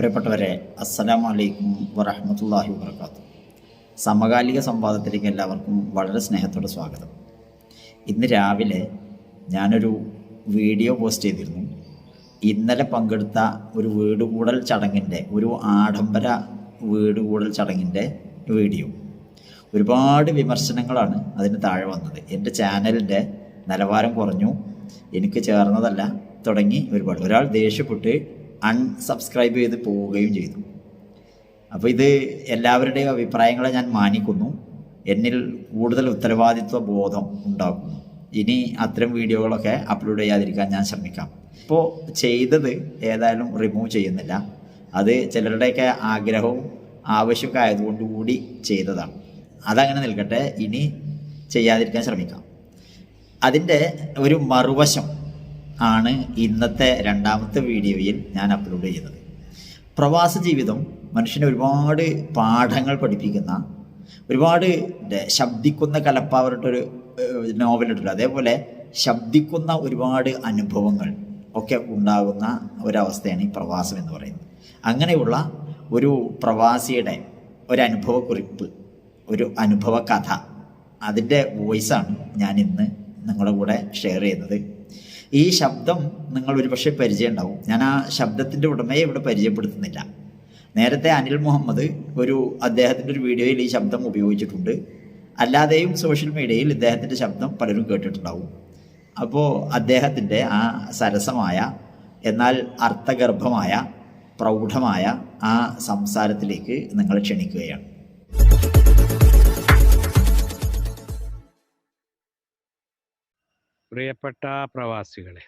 പ്രിയപ്പെട്ടവരെ അസ്സലാമു അലൈക്കും വറഹമത്തല്ലാഹി വാത്തു സമകാലിക സംവാദത്തിലേക്ക് എല്ലാവർക്കും വളരെ സ്നേഹത്തോടെ സ്വാഗതം. ഇന്ന് രാവിലെ ഞാനൊരു വീഡിയോ പോസ്റ്റ് ചെയ്തിരുന്നു. ഇന്നലെ പങ്കെടുത്ത ഒരു വീട് കൂടൽ ചടങ്ങിന്റെ ഒരു ആഡംബര വീട് കൂടൽ ചടങ്ങിന്റെ വീഡിയോ. ഒരുപാട് വിമർശനങ്ങളാണ് അതിന് താഴെ വന്നത്. എന്റെ ചാനലിന്റെ നിലവാരം കുറഞ്ഞു. എനിക്ക് ചേർന്നതല്ല. തുടങ്ങി ഒരുപാട്. ഒരാൾ ദേഷ്യപ്പെട്ട് അൺസബ്സ്ക്രൈബ് ചെയ്ത് പോവുകയും ചെയ്തു. അപ്പോൾ ഇത് എല്ലാവരുടെയും അഭിപ്രായങ്ങളെ ഞാൻ മാനിക്കുന്നു. എന്നിൽ കൂടുതൽ ഉത്തരവാദിത്വ ബോധം ഉണ്ടാക്കുന്നു. ഇനി അത്തരം വീഡിയോകളൊക്കെ അപ്ലോഡ് ചെയ്യാതിരിക്കാൻ ഞാൻ ശ്രമിക്കാം. ഇപ്പോൾ ചെയ്തത് ഏതായാലും റിമൂവ് ചെയ്യുന്നില്ല. അത് ചിലരുടെയൊക്കെ ആഗ്രഹവും ആവശ്യമൊക്കെ ആയതുകൊണ്ട് കൂടി ചെയ്തതാണ്. അതങ്ങനെ നിൽക്കട്ടെ. ഇനി ചെയ്യാതിരിക്കാൻ ശ്രമിക്കാം. അതിന്റെ ഒരു മറുവശം ആണ് ഇന്നത്തെ രണ്ടാമത്തെ വീഡിയോയിൽ ഞാൻ അപ്ലോഡ് ചെയ്യുന്നത്. പ്രവാസ ജീവിതം മനുഷ്യനെ ഒരുപാട് പാഠങ്ങൾ പഠിപ്പിക്കുന്ന ഒരുപാട് ശബ്ദിക്കുന്ന കലപ്പാവരുടെ നോവലിട്ടില്ല അതേപോലെ ശബ്ദിക്കുന്ന ഒരുപാട് അനുഭവങ്ങൾ ഒക്കെ ഉണ്ടാകുന്ന ഒരവസ്ഥയാണ് ഈ പ്രവാസം എന്ന് പറയുന്നത്. അങ്ങനെയുള്ള ഒരു പ്രവാസിയുടെ ഒരു അനുഭവക്കുറിപ്പ് ഒരു അനുഭവ കഥ അതിന്റെ വോയിസാണ് ഞാൻ ഇന്ന് നിങ്ങളുടെ കൂടെ ഷെയർ ചെയ്യുന്നത്. ഈ ശബ്ദം നിങ്ങൾ ഒരുപക്ഷെ പരിചയം ഉണ്ടാവും ഞാൻ ആ ശബ്ദത്തിന്റെ ഉടമയെ ഇവിടെ പരിചയപ്പെടുത്തുന്നില്ല. നേരത്തെ അനിൽ മുഹമ്മദ് ഒരു അദ്ദേഹത്തിന്റെ ഒരു വീഡിയോയിൽ ഈ ശബ്ദം ഉപയോഗിച്ചിട്ടുണ്ട്. അല്ലാതെയും സോഷ്യൽ മീഡിയയിൽ ഇദ്ദേഹത്തിന്റെ ശബ്ദം പലരും കേട്ടിട്ടുണ്ടാവും. അപ്പോൾ അദ്ദേഹത്തിന്റെ ആ സരസമായ എന്നാൽ അർത്ഥഗർഭമായ പ്രൗഢമായ ആ സംസാരത്തിലേക്ക് നിങ്ങൾ ക്ഷണിക്കുകയാണ്. പ്രിയപ്പെട്ട പ്രവാസികളെ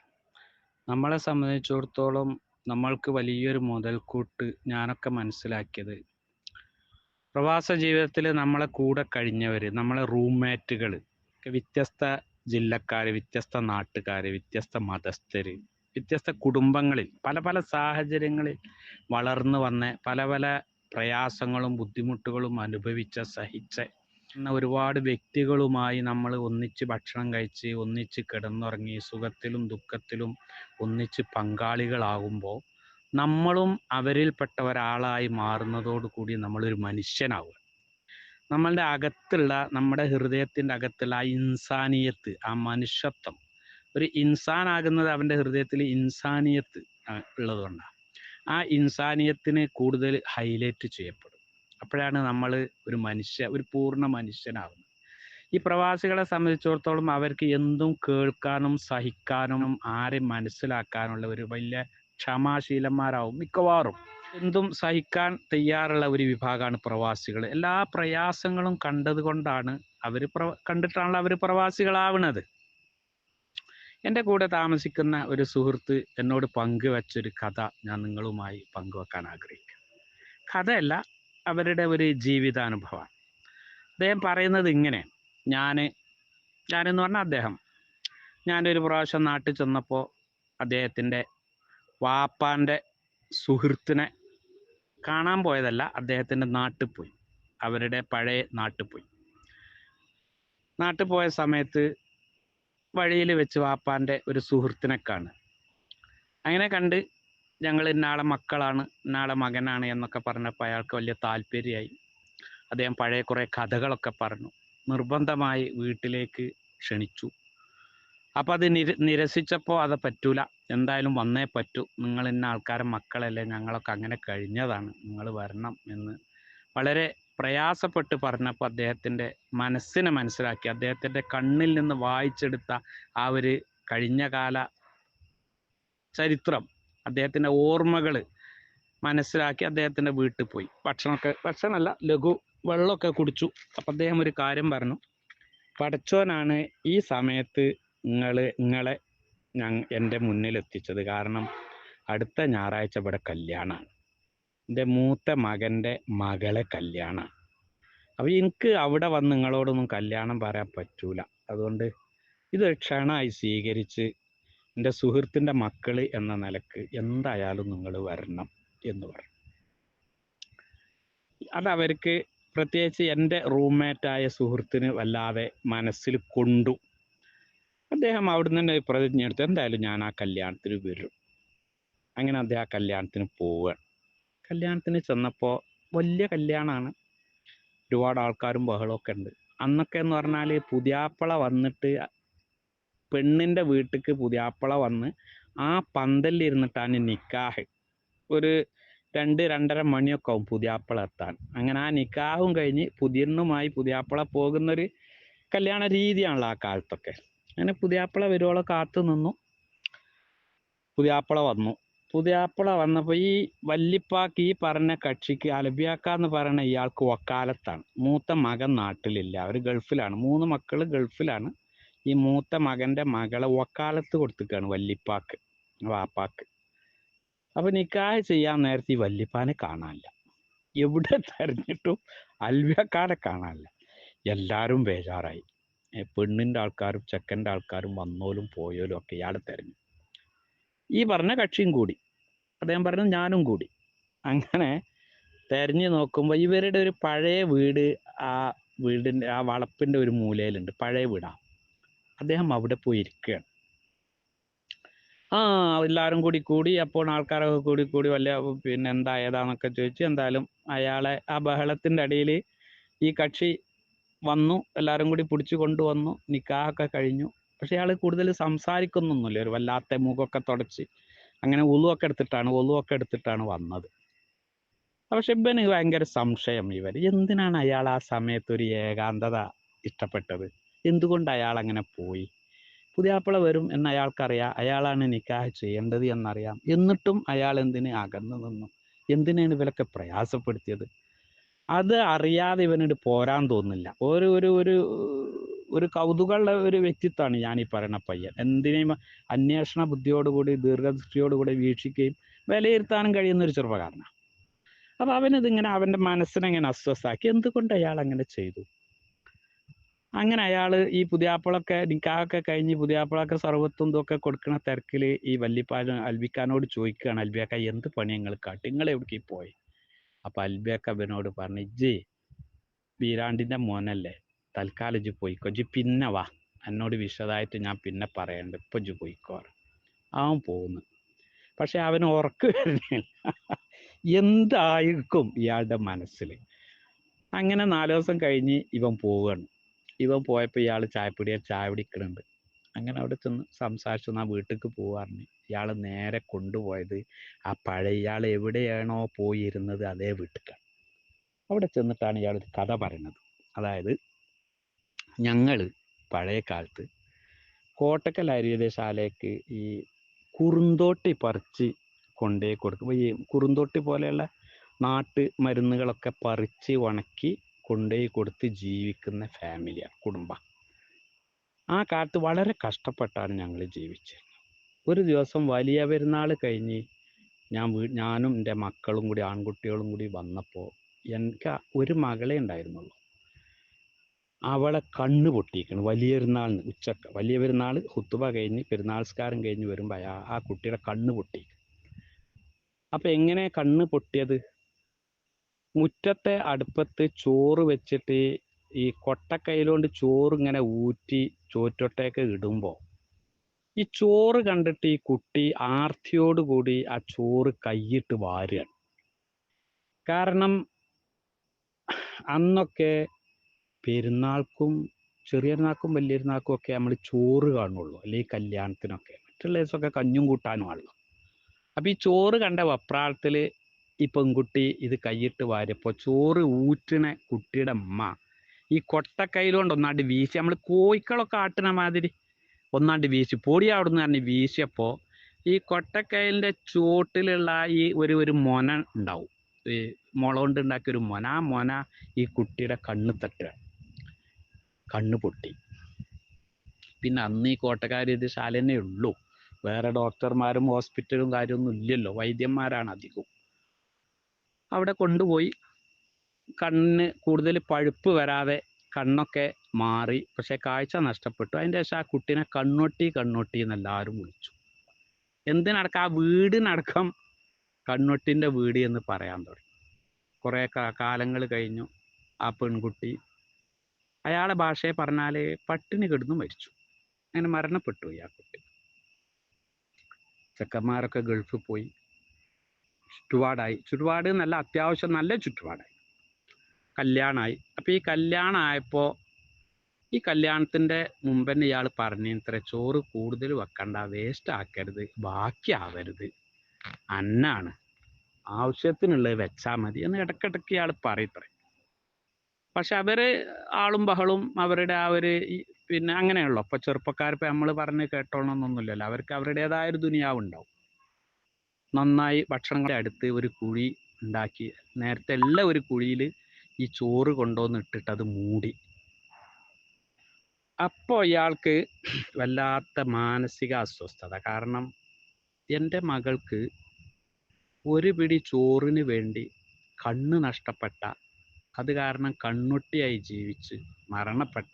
നമ്മളെ സംബന്ധിച്ചിടത്തോളം നമ്മൾക്ക് വലിയൊരു മുതൽക്കൂട്ട് ഞാനൊക്കെ മനസ്സിലാക്കിയത് പ്രവാസ ജീവിതത്തിൽ നമ്മളെ കൂടെ കഴിഞ്ഞവർ നമ്മളെ റൂംമേറ്റുകൾ വ്യത്യസ്ത ജില്ലക്കാർ വ്യത്യസ്ത നാട്ടുകാർ വ്യത്യസ്ത മതസ്ഥർ വ്യത്യസ്ത കുടുംബങ്ങളിൽ പല പല സാഹചര്യങ്ങളിൽ വളർന്നു വന്ന പല പല പ്രയാസങ്ങളും ബുദ്ധിമുട്ടുകളും അനുഭവിച്ച സഹിച്ച ഒരുപാട് വ്യക്തികളുമായി നമ്മൾ ഒന്നിച്ച് ഭക്ഷണം കഴിച്ച് ഒന്നിച്ച് കിടന്നുറങ്ങി സുഖത്തിലും ദുഃഖത്തിലും ഒന്നിച്ച് പങ്കാളികളാകുമ്പോൾ നമ്മളും അവരിൽപ്പെട്ട ഒരാളായി മാറുന്നതോടുകൂടി നമ്മളൊരു മനുഷ്യനാവുക. നമ്മളുടെ അകത്തുള്ള നമ്മുടെ ഹൃദയത്തിന്റെ അകത്തുള്ള ആ ഇൻസാനിയത്ത് ആ മനുഷ്യത്വം. ഒരു ഇൻസാനാകുന്നത് അവന്റെ ഹൃദയത്തിൽ ഇൻസാനിയത്ത് ഉള്ളതുകൊണ്ടാണ്. ആ ഇൻസാനിയത്തിന് കൂടുതൽ ഹൈലൈറ്റ് ചെയ്യപ്പെടും. അപ്പോഴാണ് നമ്മൾ ഒരു മനുഷ്യ ഒരു പൂർണ മനുഷ്യനാകുന്നത് ഈ പ്രവാസികളെ സംബന്ധിച്ചിടത്തോളം അവർക്ക് എന്തും കേൾക്കാനും സഹിക്കാനും ആരെ മനസ്സിലാക്കാനുള്ള ഒരു വലിയ ക്ഷമാശീലന്മാരാവും മിക്കവാറും. എന്തും സഹിക്കാൻ തയ്യാറുള്ള ഒരു വിഭാഗമാണ് പ്രവാസികൾ എല്ലാ പ്രയാസങ്ങളും കണ്ടതുകൊണ്ടാണ് അവർ പ്ര കണ്ടിട്ടാണല്ലോ അവർ പ്രവാസികളാവുന്നത് എന്റെ കൂടെ താമസിക്കുന്ന ഒരു സുഹൃത്ത് എന്നോട് പങ്കുവച്ചൊരു കഥ ഞാൻ നിങ്ങളുമായി പങ്കുവെക്കാൻ ആഗ്രഹിക്കുന്നു. കഥയല്ല അവരുടെ ഒരു ജീവിതാനുഭവമാണ് അദ്ദേഹം പറയുന്നത് ഇങ്ങനെ. ഞാൻ ഞാനെന്ന് പറഞ്ഞാൽ അദ്ദേഹം. ഞാനൊരു പ്രാവശ്യം നാട്ടിൽ ചെന്നപ്പോൾ അദ്ദേഹത്തിന്റെ വാപ്പാന്റെ സുഹൃത്തിനെ കാണാൻ പോയതല്ല അദ്ദേഹത്തിന്റെ നാട്ടിൽ പോയി. അവരുടെ പഴയ നാട്ടിൽ പോയി. നാട്ടിൽ പോയ സമയത്ത് വഴിയിൽ വെച്ച് വാപ്പാന്റെ ഒരു സുഹൃത്തിനെ കാണുക. അങ്ങനെ കണ്ട് ഞങ്ങൾ ഇന്നാളെ മക്കളാണ് ഇന്നാളെ മകനാണ് എന്നൊക്കെ പറഞ്ഞപ്പോൾ അയാൾക്ക് വലിയ താല്പര്യമായി. അദ്ദേഹം പഴയ കുറേ കഥകളൊക്കെ പറഞ്ഞു. നിർബന്ധമായി വീട്ടിലേക്ക് ക്ഷണിച്ചു. അപ്പോൾ അത് നിര നിരസിച്ചപ്പോൾ അത് പറ്റൂല. എന്തായാലും വന്നേ പറ്റൂ. നിങ്ങൾ ഇന്ന ആൾക്കാരെ മക്കളല്ലേ ഞങ്ങളൊക്കെ അങ്ങനെ കഴിഞ്ഞതാണ്. നിങ്ങൾ വരണം എന്ന് വളരെ പ്രയാസപ്പെട്ട് പറഞ്ഞപ്പോൾ അദ്ദേഹത്തിന്റെ മനസ്സിനെ മനസ്സിലാക്കി. അദ്ദേഹത്തിന്റെ കണ്ണിൽ നിന്ന് വായിച്ചെടുത്ത ആ ഒരു കഴിഞ്ഞകാല ചരിത്രം അദ്ദേഹത്തിന്റെ ഓർമ്മകൾ മനസ്സിലാക്കി അദ്ദേഹത്തിന്റെ വീട്ടിൽ പോയി. ഭക്ഷണമൊക്കെ ഭക്ഷണമല്ല ലഘു വെള്ളമൊക്കെ കുടിച്ചു. അപ്പം അദ്ദേഹം ഒരു കാര്യം പറഞ്ഞു. പടച്ചോനാണ് ഈ സമയത്ത് നിങ്ങൾ നിങ്ങളെ ഞങ്ങൾ എന്റെ മുന്നിൽ എത്തിച്ചത്. കാരണം അടുത്ത ഞായറാഴ്ച ഇവിടെ കല്യാണമാണ് എന്റെ മൂത്ത മകന്റെ മകളെ കല്യാണമാണ് അപ്പോൾ എനിക്ക് അവിടെ വന്ന് നിങ്ങളോടൊന്നും കല്യാണം പറയാൻ പറ്റൂല. അതുകൊണ്ട് ഇത് ക്ഷണമായി സ്വീകരിച്ച് എന്റെ സുഹൃത്തിന്റെ മക്കൾ എന്ന നിലയ്ക്ക് എന്തായാലും നിങ്ങൾ വരണം എന്ന് പറഞ്ഞു അതവർക്ക് പ്രത്യേകിച്ച് എന്റെ റൂംമേറ്റായ സുഹൃത്തിന് വല്ലാതെ മനസ്സിൽ കൊണ്ടു. അദ്ദേഹം അവിടുന്ന് തന്നെ പ്രതിജ്ഞ എടുത്ത് എന്തായാലും ഞാൻ ആ കല്യാണത്തിന് വരും. അങ്ങനെ അദ്ദേഹം ആ കല്യാണത്തിന് പോവുകയാണ്. കല്യാണത്തിന് ചെന്നപ്പോൾ വലിയ കല്യാണമാണ്. ഒരുപാട് ആൾക്കാരും ബഹളമൊക്കെ ഉണ്ട്. അന്നൊക്കെ എന്ന് പറഞ്ഞാൽ പുതിയാപ്പള വന്നിട്ട് പെണ്ണിന്റെ വീട്ടിക്ക് പുതിയാപ്പള വന്ന് ആ പന്തലിൽ ഇരുന്നിട്ടാണ് നിക്കാഹ്. ഒരു രണ്ട് രണ്ടര മണിയൊക്കെ ആവും പുതിയാപ്പള എത്താൻ. അങ്ങനെ ആ നിക്കാഹും കഴിഞ്ഞ് പുതിയണ്ണുമായി പുതിയാപ്പള പോകുന്നൊരു കല്യാണ രീതിയാണല്ലോ ആ കാലത്തൊക്കെ. അങ്ങനെ പുതിയാപ്പള വരുവോളം കാത്തു നിന്നു. പുതിയാപ്പള വന്നു. പുതിയാപ്പള വന്നപ്പോൾ ഈ വല്ലിപ്പാക്ക് ഈ പറഞ്ഞ കക്ഷിക്ക് അലബിയാക്ക എന്ന് പറയുന്ന ഇയാൾക്ക് വക്കാലത്താണ് മൂത്ത മകൻ നാട്ടിലില്ല. അവർ ഗൾഫിലാണ്. മൂന്ന് മക്കൾ ഗൾഫിലാണ്. ഈ മൂത്ത മകന്റെ മകളെ വക്കാലത്ത് കൊടുത്തിക്കാണ് വല്ലിപ്പാക്ക് വാപ്പാക്ക്. അപ്പൊ നിക്കാഹ് ചെയ്യാൻ നേരത്തെ ഈ വല്ലിപ്പാനെ കാണാനില്ല. എവിടെ തെരഞ്ഞിട്ടും അൽവ്യക്കാരെ കാണാനില്ല. എല്ലാവരും ബേജാറായി. പെണ്ണിന്റെ ആൾക്കാരും ചെക്കന്റെ ആൾക്കാരും വന്നോലും പോയോലും ഒക്കെ ഇയാളെ തെരഞ്ഞു. ഈ പറഞ്ഞ കക്ഷിയും കൂടി അദ്ദേഹം പറഞ്ഞു ഞാനും കൂടി. അങ്ങനെ തെരഞ്ഞു നോക്കുമ്പോൾ ഇവരുടെ ഒരു പഴയ വീട് ആ വീടിന്റെ ആ വളപ്പിന്റെ ഒരു മൂലയിലുണ്ട്. പഴയ വീടാ. അദ്ദേഹം അവിടെ പോയിരിക്കുകയാണ്. ആ എല്ലാവരും കൂടി കൂടി അപ്പോൾ ആൾക്കാരൊക്കെ കൂടി കൂടി വല്ല പിന്നെ എന്താ ഏതാന്നൊക്കെ ചോദിച്ചു എന്തായാലും അയാളെ ആ ബഹളത്തിന്റെ അടിയിൽ ഈ കക്ഷി വന്നു എല്ലാവരും കൂടി പിടിച്ചു കൊണ്ടുവന്നു നിക്കാഹൊക്കെ കഴിഞ്ഞു. പക്ഷെ അയാൾ കൂടുതൽ സംസാരിക്കുന്നൊന്നുമില്ല ഒരു വല്ലാത്ത മുഖമൊക്കെ തുടച്ച്. അങ്ങനെ ഉളുവൊക്കെ എടുത്തിട്ടാണ് ഒളുവൊക്കെ എടുത്തിട്ടാണ് വന്നത്. പക്ഷെ ഇവന് ഭയങ്കര സംശയം ഇവർ എന്തിനാണ് അയാൾ ആ സമയത്ത് ഒരു ഏകാന്തത ഇഷ്ടപ്പെട്ടത്? എന്തുകൊണ്ട് അയാൾ അങ്ങനെ പോയി? പുതിയാപ്പിള വരും എന്ന് അയാൾക്കറിയാം. അയാളാണ് നിക്കാഹ് ചെയ്യേണ്ടത് എന്നറിയാം. എന്നിട്ടും അയാൾ എന്തിന് അകന്നു നിന്നു? എന്തിനാണ് ഇവരൊക്കെ പ്രയാസപ്പെടുത്തിയത്? അത് അറിയാതെ ഇവനോട് പോരാൻ തോന്നില്ല ഒരു ഒരു ഒരു ഒരു കൗതുകമുള്ള ഒരു വ്യക്തിത്വമാണ് ഞാൻ ഈ പറയുന്ന പയ്യൻ. എന്തിനേയും അന്വേഷണ ബുദ്ധിയോടുകൂടി ദീർഘദൃഷ്ടിയോടുകൂടി വീക്ഷിക്കുകയും വിലയിരുത്താനും കഴിയുന്ന ഒരു ചെറുപ്പക്കാരനാണ്. അപ്പൊ അവനിതിങ്ങനെ അവന്റെ മനസ്സിനെ ഇങ്ങനെ അസ്വസ്ഥാക്കി എന്തുകൊണ്ട് അയാൾ അങ്ങനെ ചെയ്തു? അങ്ങനെ അയാൾ ഈ പുതിയാപ്പിളൊക്കെ നിക്കാഹൊക്കെ കഴിഞ്ഞ് പുതിയാപ്പിളൊക്കെ സർവത്തും ഇതൊക്കെ കൊടുക്കുന്ന തിരക്കിൽ ഈ വല്ലിപ്പാല അൽബിക്കാനോട് ചോദിക്കുകയാണ് അൽബിയാക്ക എന്ത് പണി ഞങ്ങൾ കാട്ടി? നിങ്ങൾ എവിടേക്ക് പോയി? അപ്പൊ അൽബിയാക്ക അവനോട് പറഞ്ഞു ഇജ്ജ് വീരാണ്ടിന്റെ മോനല്ലേ തൽക്കാലം ഇജ്ജ് പോയിക്കോ ജി പിന്നെ വാ എന്നോട് വിശദമായിട്ട് ഞാൻ പിന്നെ പറയണ്ട ഇപ്പൊ ഇജ്ജ് പോയിക്കോ അവൻ പോകുന്നു പക്ഷെ അവന് ഉറക്ക് വരുന്നില്ല. എന്തായിരിക്കും ഇയാളുടെ മനസ്സിൽ അങ്ങനെ നാല് ദിവസം കഴിഞ്ഞ് ഇവൻ പോവുകയാണ് ഇവൻ പോയപ്പോൾ ഇയാൾ ചായപ്പൊടിയ ചായ പിടിക്കണുണ്ട് അങ്ങനെ അവിടെ ചെന്ന് സംസാരിച്ചു ആ വീട്ടിലേക്ക് പോവാറിന് ഇയാൾ നേരെ കൊണ്ടുപോയത് ആ പഴയ ഇയാൾ എവിടെയാണോ പോയിരുന്നത് അതേ വീട്ടിലേക്കാണ്. അവിടെ ചെന്നിട്ടാണ് ഇയാൾ ഒരു കഥ പറയുന്നത്. അതായത് ഞങ്ങൾ പഴയ കാലത്ത് കോട്ടക്കൽ ആര്യവേദശാലയ്ക്ക് ഈ കുറുന്തോട്ടി പറിച്ച് കൊണ്ടേ കൊടുക്കും. ഈ കുറുന്തോട്ടി പോലെയുള്ള നാട്ട് മരുന്നുകളൊക്കെ പറിച്ച് ഉണക്കി കൊണ്ടുപോയി കൊടുത്ത് ജീവിക്കുന്ന ഫാമിലിയാണ് കുടുംബം. ആ കാലത്ത് വളരെ കഷ്ടപ്പെട്ടാണ് ഞങ്ങൾ ജീവിച്ചത്. ഒരു ദിവസം വലിയ പെരുന്നാൾ കഴിഞ്ഞ് ഞാൻ വീ ഞാനും എന്റെ മക്കളും കൂടി ആൺകുട്ടികളും കൂടി വന്നപ്പോൾ എനിക്ക് ഒരു മകളെ ഉണ്ടായിരുന്നുള്ളൂ. അവളെ കണ്ണ് പൊട്ടിയിരിക്കണം വലിയ പെരുന്നാളിന് ഉച്ചയ്ക്ക് വലിയ പെരുന്നാൾ ഹുത്തുബ കഴിഞ്ഞ് പെരുന്നാൾസ്കാരം കഴിഞ്ഞ് വരുമ്പോൾ ആ കുട്ടിയുടെ കണ്ണ് പൊട്ടി അപ്പം എങ്ങനെ കണ്ണ് പൊട്ടിയത്? മുറ്റത്തെ അടുപ്പത്ത് ചോറ് വെച്ചിട്ട് ഈ കൊട്ടക്കൈലുകൊണ്ട് ചോറ് ഇങ്ങനെ ഊറ്റി ചോറ്റൊട്ടേക്ക് ഇടുമ്പോൾ ഈ ചോറ് കണ്ടിട്ട് ഈ കുട്ടി ആർത്തിയോടുകൂടി ആ ചോറ് കൈയിട്ട് വാരുകയാണ് കാരണം അന്നൊക്കെ പെരുന്നാൾക്കും ചെറിയ വലിയനാക്കും ഒക്കെ നമ്മൾ ചോറ് കാണുള്ളൂ അല്ലെങ്കിൽ കല്യാണത്തിനൊക്കെ. മറ്റുള്ള ദിവസമൊക്കെ കഞ്ഞും കൂട്ടാനും ആണല്ലോ. അപ്പം ഈ ചോറ് കണ്ട വപ്രാളത്തിൽ ഈ പെൺകുട്ടി ഇത് കൈയിട്ട് വാരിയപ്പോൾ ചോറ് ഊറ്റണ കുട്ടിയുടെ അമ്മ ഈ കൊട്ടക്കൈയിൽ കൊണ്ട് ഒന്നാണ്ട് വീശി നമ്മൾ കോഴിക്കളൊക്കെ ആട്ടണ മാതിരി ഒന്നാണ്ട് വീശി. പൊടി അവിടുന്ന് പറഞ്ഞ് വീശിയപ്പോൾ ഈ കൊട്ടക്കൈലിന്റെ ചുവട്ടിലുള്ള ഈ ഒരു ഒരു മൊന ഉണ്ടാവും. ഈ മുള കൊണ്ട് ഉണ്ടാക്കിയ ഒരു മൊന. ആ മൊന ഈ കുട്ടിയുടെ കണ്ണ് തട്ടുക. കണ്ണ് പൊട്ടി. പിന്നെ അന്ന് ഈ കോട്ടക്കാർ ഇത് ശാലനേ ഉള്ളൂ. വേറെ ഡോക്ടർമാരും ഹോസ്പിറ്റലും കാര്യമൊന്നും ഇല്ലല്ലോ. വൈദ്യന്മാരാണ് അധികവും. അവിടെ കൊണ്ടുപോയി. കണ്ണിന് കൂടുതൽ പഴുപ്പ് വരാതെ കണ്ണൊക്കെ മാറി. പക്ഷെ കാഴ്ച നഷ്ടപ്പെട്ടു. അതിന്റെ ശേഷം ആ കുട്ടീനെ കണ്ണൊട്ടി കണ്ണൊട്ടി എന്ന് എല്ലാവരും വിളിച്ചു. എന്തിനടക്കം ആ വീടിനടക്കം കണ്ണൊട്ടിന്റെ വീട് എന്ന് പറയാൻ തുടങ്ങി. കുറേ കാലങ്ങൾ കഴിഞ്ഞു. ആ പെൺകുട്ടി അയാളെ ഭാഷയെ പറഞ്ഞാൽ പട്ടിണി കിടന്നു മരിച്ചു. അങ്ങനെ മരണപ്പെട്ടു ആ കുട്ടി. ചെക്കന്മാരൊക്കെ ഗൾഫിൽ പോയി. ചുറ്റുപാടായി. ചുറ്റുപാട് നല്ല അത്യാവശ്യം നല്ല ചുറ്റുപാടായി. കല്യാണമായി അപ്പോൾ ഈ കല്യാണം ആയപ്പോൾ ഈ കല്യാണത്തിന്റെ മുമ്പന്നെ ഇയാൾ പറഞ്ഞു ഇത്ര ചോറ് കൂടുതൽ വെക്കണ്ട വേസ്റ്റ് ആക്കരുത് ബാക്കിയാവരുത്. അന്നാണ് ആവശ്യത്തിനുള്ളത് വെച്ചാൽ മതി എന്ന് ഇടക്കിടക്ക് ഇയാൾ പറയത്രേ. പക്ഷെ അവർ ആളും ബഹളും അവരുടെ ആ ഒരു പിന്നെ അങ്ങനെയുള്ളൂ ഇപ്പൊ ചെറുപ്പക്കാർ ഇപ്പൊ നമ്മൾ പറഞ്ഞ് കേട്ടോളണമെന്നൊന്നുമില്ലല്ലോ അവർക്ക് അവരുടേതായ ഒരു ദുനിയാവ് ഉണ്ടാവും നന്നായി ഭക്ഷണങ്ങളെ അടുത്ത് ഒരു കുഴി ഉണ്ടാക്കി. നേരത്തെ എല്ലാം ഒരു കുഴിയിൽ ഈ ചോറ് കൊണ്ടുവന്ന് ഇട്ടിട്ട് അത് മൂടി. അപ്പോൾ ഇയാൾക്ക് വല്ലാത്ത മാനസിക അസ്വസ്ഥത. കാരണം എന്റെ മകൾക്ക് ഒരു പിടി ചോറിന് വേണ്ടി കണ്ണ് നഷ്ടപ്പെട്ട അത് കാരണം കണ്ണുട്ടിയായി ജീവിച്ച് മരണപ്പെട്ട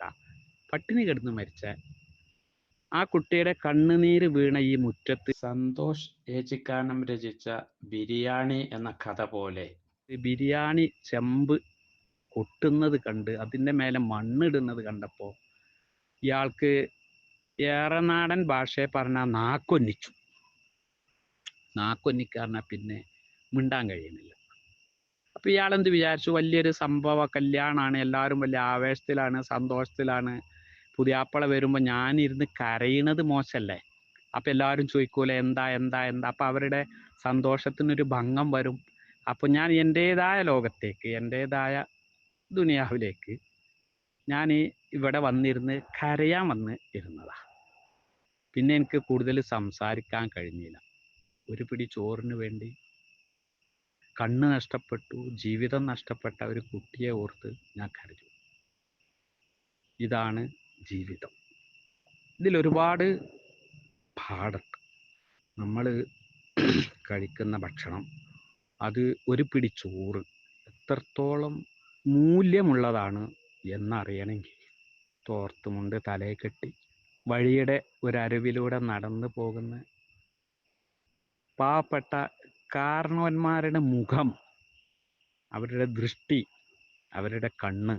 പട്ടിണി കിടന്ന് മരിച്ച ആ കുട്ടിയുടെ കണ്ണുനീര് വീണ ഈ മുറ്റത്ത് സന്തോഷ് ഏച്ചിക്കാനം രചിച്ച ബിരിയാണി എന്ന കഥ പോലെ. ബിരിയാണി ചെമ്പ് കൊട്ടുന്നത് കണ്ട് അതിന്റെ മേലെ മണ്ണിടുന്നത് കണ്ടപ്പോൾ ഇയാൾക്ക് ഏറെ നാടൻ ഭാഷയെ പറഞ്ഞാൽ നാക്കൊന്നിച്ചു. നാക്കൊന്നിക്കാരനാ പിന്നെ മിണ്ടാൻ കഴിയുന്നില്ല. അപ്പൊ ഇയാളെന്ത് വിചാരിച്ചു? വലിയൊരു സംഭവ കല്യാണമാണ് എല്ലാവരും വലിയ ആവേശത്തിലാണ് സന്തോഷത്തിലാണ്. പുതിയാപ്പള വരുമ്പോൾ ഞാനിരുന്ന് കരയണത് മോശമല്ലേ അപ്പം എല്ലാവരും ചോദിക്കൂലെ എന്താ എന്താ എന്താ? അപ്പം അവരുടെ സന്തോഷത്തിനൊരു ഭംഗം വരും. അപ്പം ഞാൻ എന്റെതായ ലോകത്തേക്ക് എന്റെതായ ദുനിയാവിലേക്ക് ഞാൻ ഇവിടെ വന്നിരുന്ന് കരയാൻ വന്ന് ഇരുന്നതാ. പിന്നെ എനിക്ക് കൂടുതൽ സംസാരിക്കാൻ കഴിഞ്ഞില്ല. ഒരു പിടി ചോറിന് വേണ്ടി കണ്ണ് നഷ്ടപ്പെട്ടു ജീവിതം നഷ്ടപ്പെട്ട ഒരു കുട്ടിയെ ഓർത്ത് ഞാൻ കരഞ്ഞു. ഇതാണ് ജീവിതം. ഇതിലൊരുപാട് പാടുണ്ട് നമ്മൾ കഴിക്കുന്ന ഭക്ഷണം അത് ഒരു പിടി ചോറ്. എത്രത്തോളം മൂല്യമുള്ളതാണ് എന്നറിയണമെങ്കിൽ തോർത്തുമുണ്ട് തലയെ കെട്ടി. വഴിയുടെ ഒരരുവിലൂടെ നടന്നു പോകുന്ന പാവപ്പെട്ട കാരണവന്മാരുടെ മുഖം അവരുടെ ദൃഷ്ടി അവരുടെ കണ്ണ്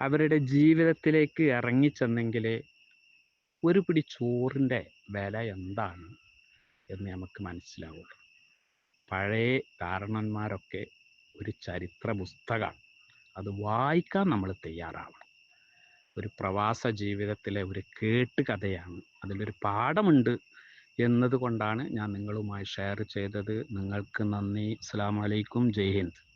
അവരുടെ ജീവിതത്തിലേക്ക് ഇറങ്ങിച്ചെന്നെങ്കിൽ ഒരു പിടി ചോറിന്റെ വില എന്താണ് എന്ന് നമുക്ക് മനസ്സിലാവുള്ളൂ. പഴയ കാരണന്മാരൊക്കെ ഒരു ചരിത്ര പുസ്തകമാണ്. അത് വായിക്കാൻ നമ്മൾ തയ്യാറാവണം. ഒരു പ്രവാസ ജീവിതത്തിലെ ഒരു കേട്ട് കഥയാണ്. അതിലൊരു പാഠമുണ്ട് എന്നതുകൊണ്ടാണ് ഞാൻ നിങ്ങളുമായി ഷെയർ ചെയ്തത്. നിങ്ങൾക്ക് നന്ദി. അസ്സാം വലൈക്കും ജയ് ഹിന്ദ്.